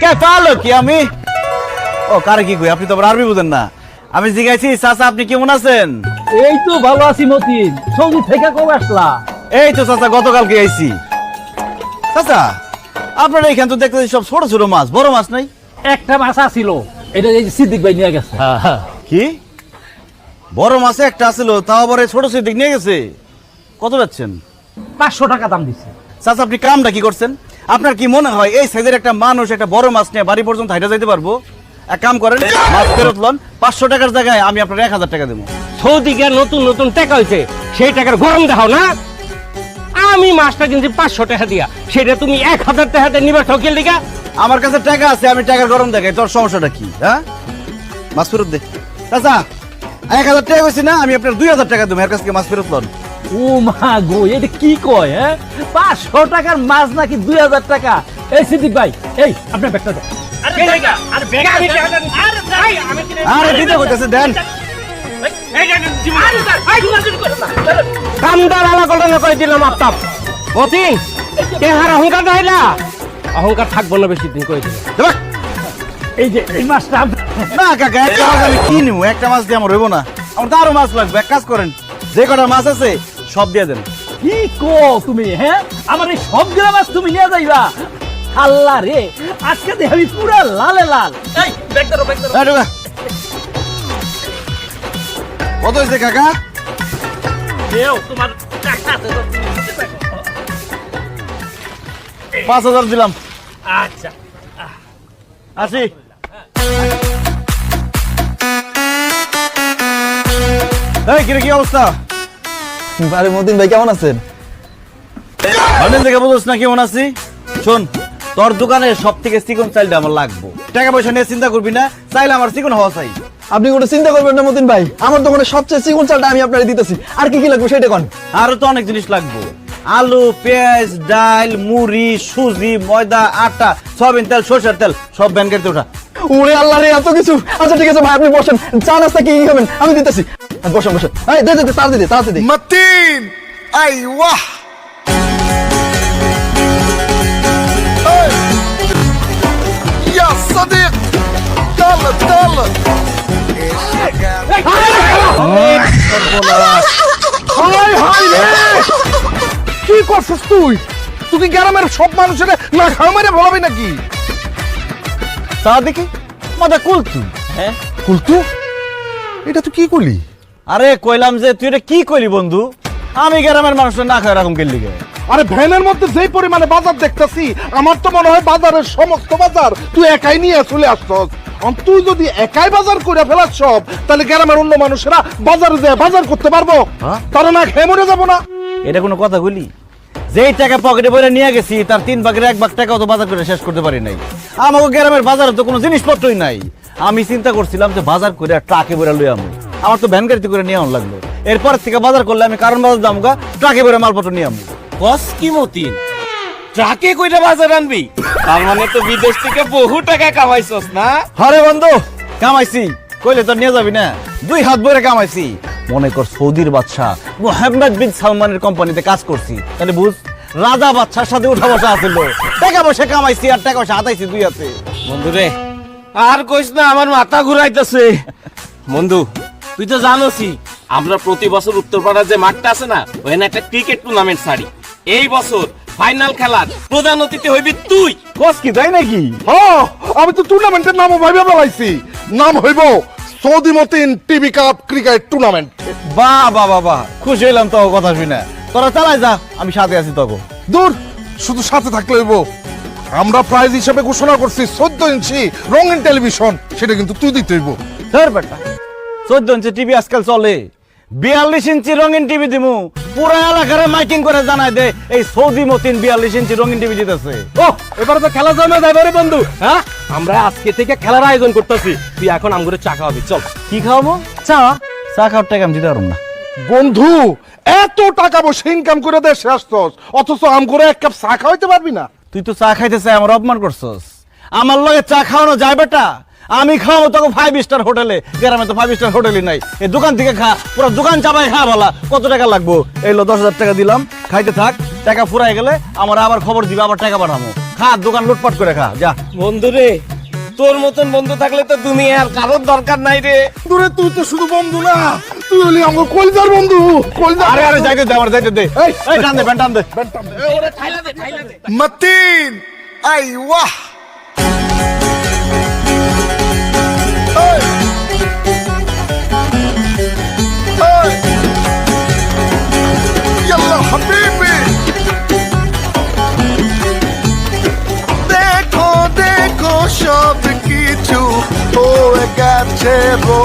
কে পালো কি আমি? ও কারে কি কই? আপনি তো আবার আরবি বুঝেন না। আমি জিজ্ঞাসি চাচা আপনি কেমন আছেন? এই তো ভালো আছি মতিন। সৌদি থেকে কবে আসলা? এই তো চাচা গতকালকে আইছি। চাচা আপনার এইখান তো দেখতে সব ছোট ছোট মাছ বড় মাছ নাই? একটা মাছ আসিল এটা এই সিদ্দিক ভাই নিয়ে গেছে। কি? বড় মাছ একটা আছিল তাও আবার ছোট সিদ্দিক নিয়ে গেছে? কত যাচ্ছেন? পাঁচশো টাকা দাম দিচ্ছে চাচা আপনি কামটা কি করছেন? আপনার কি মনে হয় এই সাইজের একটা মানুষ একটা বড় মাছ নিয়ে বাড়ি পর্যন্ত হাইটা যাইতে পারব? এক কাম করেন মাছ ফেরত লন পাঁচশো টাকার জায়গায় আমি আপনার এক হাজার টাকা দেবো। সৌদিকে নতুন নতুন টাকা হয়েছে সেই টাকার গরম দেখাও না। আমি মাছটা কিনছি পাঁচশো টাকা দিয়া সেটা তুমি এক হাজার টাকাতে নিবা ঠকের লিগা আমার কাছে টাকা আছে আমি টাকার গরম দেখাই তোর সমস্যাটা কি হ্যাঁ? মাছ ফেরত দে। চাচা এক হাজার টাকা হয়েছে না আমি আপনার দুই হাজার টাকা দেবো এর কাছ থেকে মাছ ফেরত লন। ও মা গো এটা কি কয় হ্যাঁ পাঁচশো টাকার মাছ নাকি দুই হাজার টাকা এই সিদ্দিক ভাই এই আপনার ব্যাগটা দেন আরে দিতে কইতেছে দেন কামদার আলা কলনা করে দিলাম আফতাব অতি তেহার অহংকার দেয় অহংকার থাকব না বেশি দিন করে দিলাম এই যে এই মাছটা না কাকা একটা মাছ আমি কি নিবো একটা মাছ দিয়ে আমার হইব না আমার তো আরও মাছ লাগবে এক কাজ করেন যে কটা মাছ আছে সব দিয়ে দেন। কি কো তুমি হ্যাঁ? আমার এই সবগুলো মাছ তুমি নিয়ে যাইবা। আল্লাহ রে আজকে দেখি আমি পুরা লালে লাল। এই ব্যাগ ধরো ব্যাগ ধরো। কত হয়েছে কাকা? দেও তোমার টাকা আছে তো। পাঁচ হাজার দিলাম। আচ্ছা। আসি। এই কিরে কি অবস্থা? মতিন ভাই কেমন আছেন? বুঝোস না কেমন আছি? শোন তোর দোকানে সব থেকে চিকন চাইলটা আমার লাগবো। টাকা পয়সা নিয়ে চিন্তা করবি না চাইলে আমার চিকন হওয়া চাই। আপনি কোনো চিন্তা করবেন না মতিন ভাই আমার দোকানে সবচেয়ে চিকন চালটা আমি আপনার দিতেছি। আর কি কি লাগবে সেটা কোন? আরও তো অনেক জিনিস লাগবে। আলু পেঁয়াজ ডাল মুড়ি সুজি ময়দা আটা সয়াবিন তেল সরষের তেল সব ব্যাংকের ওঠা। ওরে আল্লাহ রে এত কিছু আচ্ছা ঠিক আছে ভাই আপনি বসেন চা নাস্তা কি কি খাবেন আমি দিতেছি বসেন বসেন এই দে দে দে, তাড়াতাড়ি দে তাড়াতাড়ি দে متين ايوه إيه. يا صديق يلا يلا হাই হাই রে কি করছিস তুই তুই কি গ্রামের সব মানুষের না খাওয়া মেরে বলাবি নাকি তা দেখি মাথা কুল তুই হ্যাঁ? কুলতু? এটা তুই কি করলি? আরে কইলাম যে তুই এটা কি কইলি বন্ধু? আমি গ্রামের মানুষের না খায় এরকম গেলি আরে ভ্যানের মধ্যে যেই পরিমাণে বাজার দেখতেছি আমার তো মনে হয় বাজারের সমস্ত বাজার তুই একাই নিয়ে চলে আসছস। তুই যদি একাই বাজার করে ফেলাস সব তাহলে গ্রামের অন্য মানুষেরা বাজারে যায় বাজার করতে পারব। তারা না খেয়ে মরে যাব না। এটা কোনো কথা বলি যেই টাকা পকেটে বইরে নিয়ে গেছি তার তিন ভাগের এক ভাগ টাকাও তো বাজার করে শেষ করতে পারি নাই। আমাকে গ্রামের বাজারে তো কোনো জিনিসপত্রই নাই। আমি চিন্তা করছিলাম যে বাজার করে ট্রাকে বইরা লই আমি। আমার তো ভ্যান গাড়িতে করে নিয়ে আউন লাগল। এরপর থেকে বাজার করলে আমি কারণ বাজার দাম গা ট্রাকে বইরা মালপত্র নিয়ে আমি। বস কি মতিন? ট্রাকে কইটা বাজার আনবি? তার মানে তো বিদেশ থেকে বহু টাকা কামাইছস না? হরে বন্ধু কামাইছি। কইলে তো নিয়ে যাবি না। দুই হাত ভরে কামাইছি। মনে কর সৌদির বাদশা। মোহাম্মদ বিন সালমানের কোম্পানিতে কাজ করছি। তাহলে বুঝ রাজা বাদশার সাথে উঠা বসা আছিল। টাকা পয়সা কামাইছি আর টাকা পয়সা হাতাইছি দুই হাতে। বন্ধু রে আর কইস না আমার মাথা ঘুরাইতেছে। বন্ধু তুই তো জানোসই আমরা প্রতি বছর উত্তরপাড়ার যে মাঠটা আছে না ওখানে একটা ক্রিকেট টুর্নামেন্ট সারি এই বছর ফাইনাল খেলার প্রধান অতিথি হইবি তুই। কস কি তাই নাকি? হ্যাঁ আমি তো টুর্নামেন্টের নামও ভাইবে বলাইছি নাম হইব Saudi Matin TV cup cricket tournament বাহ বাহ বাহ বাহ। খুশি হইলাম তো কথা শুনে। তোরা চালাই যা আমি সাথে আছি তখন দূর শুধু সাথে থাকলে হইব। আমরা প্রাইজ হিসেবে ঘোষণা করছি চোদ্দ ইঞ্চি রঙিন টেলিভিশন সেটা কিন্তু তুই দিতে হইব। ধর বেটা চোদ্দ ইঞ্চি টিভি আজকাল চলে। বিয়াল্লিশ ইঞ্চি রঙিন টিভি দিমু। পুরো এলাকারে মাইকিং করে জানাই দে এই সৌদি মতিন বিয়াল্লিশ ইঞ্চি রঙিন টিভি দিতেছে। ও এবারে তো খেলা জমে যাবে রে বন্ধু হ্যাঁ? আমরা আজকে থেকে খেলার আয়োজন করতেছি। তুই এখন আমগুলো চা খাওয়াবি চল। কি খাওয়াবো? চা? চা খাওয়ার টাকা আমি দিতে পারব না। বন্ধু এত টাকা পয়সা ইনকাম করে দেশে আসছস অথচ আম করে এক কাপ চা খাওয়াইতে পারবি না। তুই তো চা খাইতে চাই আমার অপমান করছস। আমার লগে চা খাওয়ানো যায় বেটা। আমি খাওয়াবো তোকে ফাইভ স্টার হোটেলে গ্রামে তো ফাইভ স্টার হোটেলই নাই। এই দোকান থেকে খা পুরো দোকান চাপাই খা বলা। কত টাকা লাগবো? এই লো দশ হাজার টাকা দিলাম খাইতে থাক। টাকা ফুরাই গেলে আমার আবার খবর দিবে আবার টাকা পাঠাবো। খা দোকান লুটপাট করে খা যা। বন্ধু রে তোর মতন বন্ধু থাকলে তো তুমি আর কারোর দরকার নাই রে। দূরে তুই তো শুধু বন্ধু না তুই হলি আমার কলদার বন্ধু কলদার আরে আরে যাইতে দে আমার যাইতে দে। এই টান দে টান দে। টান দে। মতিন আই ওয়াহ। দেখো